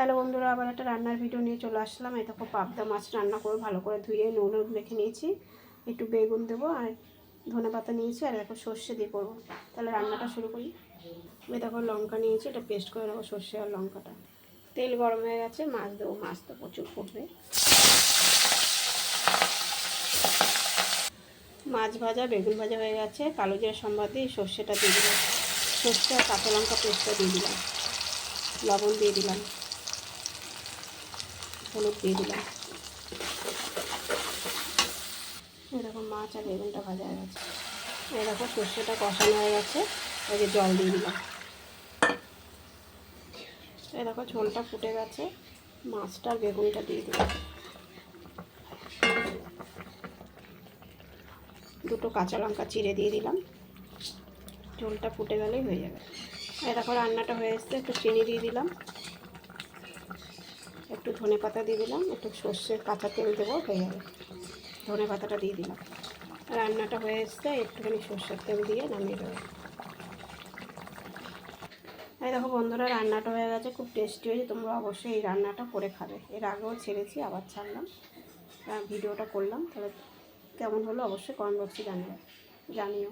Hello বন্ধুরা আবার একটা রান্নার ভিডিও নিয়ে চলে আসলাম। এই দেখো পাবদা মাছ রান্না করে ভালো করে ধুয়ে, নুন হলুদ মেখে নিয়েছি। একটু বেগুন দেবো আর ধনে পাতা নিয়েছি আর দেখো সর্ষে দিয়ে করব। তাহলে রান্নাটা শুরু করি। এই দেখো লঙ্কা নিয়েছি, এটা পেস্ট করে নেব সর্ষে আর লঙ্কাটা। তেল গরম হয়ে গেছে, মাছ দেবো, মাছ তো প্রচুর পড়বে। মাছ ভাজা, বেগুন ভাজা হয়ে গেছে, কালো জিরা সম্বাদ দিয়ে সর্ষেটা দিয়ে দিলাম। সর্ষে আর কাঁচা লঙ্কা পেস্টটা দিয়ে দিলাম। লবণ দিয়ে দিলাম। হলুদ দিয়ে দিলাম। এরকম মাছ আর বেগুনটা ভাজা হয়ে গেছে। এরকম সর্ষেটা কষানো হয়ে গেছে। ওই যে জল দিয়ে দিলাম। এরকম ঝোলটা ফুটে গেছে। মাছটা আর বেগুনটা দিয়ে দিলাম। দুটো কাঁচা লঙ্কা চিড়ে দিয়ে দিলাম। ঝোলটা ফুটে গেলেই হয়ে যাবে। এরকম রান্নাটা হয়ে এসছে। একটু চিনি দিয়ে দিলাম। একটু ধনে পাতা দিয়ে দিলাম, একটু সর্ষের কাঁচা তেল দেবো হয়ে যাবে ধনে পাতাটা দিয়ে দিলাম। রান্নাটা হয়ে এসছে, একটুখানি সর্ষের তেল দিয়ে নামিয়ে দেবো। এই দেখো বন্ধুরা, রান্নাটা হয়ে গেছে, খুব টেস্টি হয়েছে, তোমরা অবশ্যই এই রান্নাটা করে খাবে। এর আগেও ছেড়েছি, আবার ছাড়লাম। ভিডিওটা করলাম, তাহলে কেমন হলো অবশ্যই কমেন্ট বক্সে জানিও জানিও।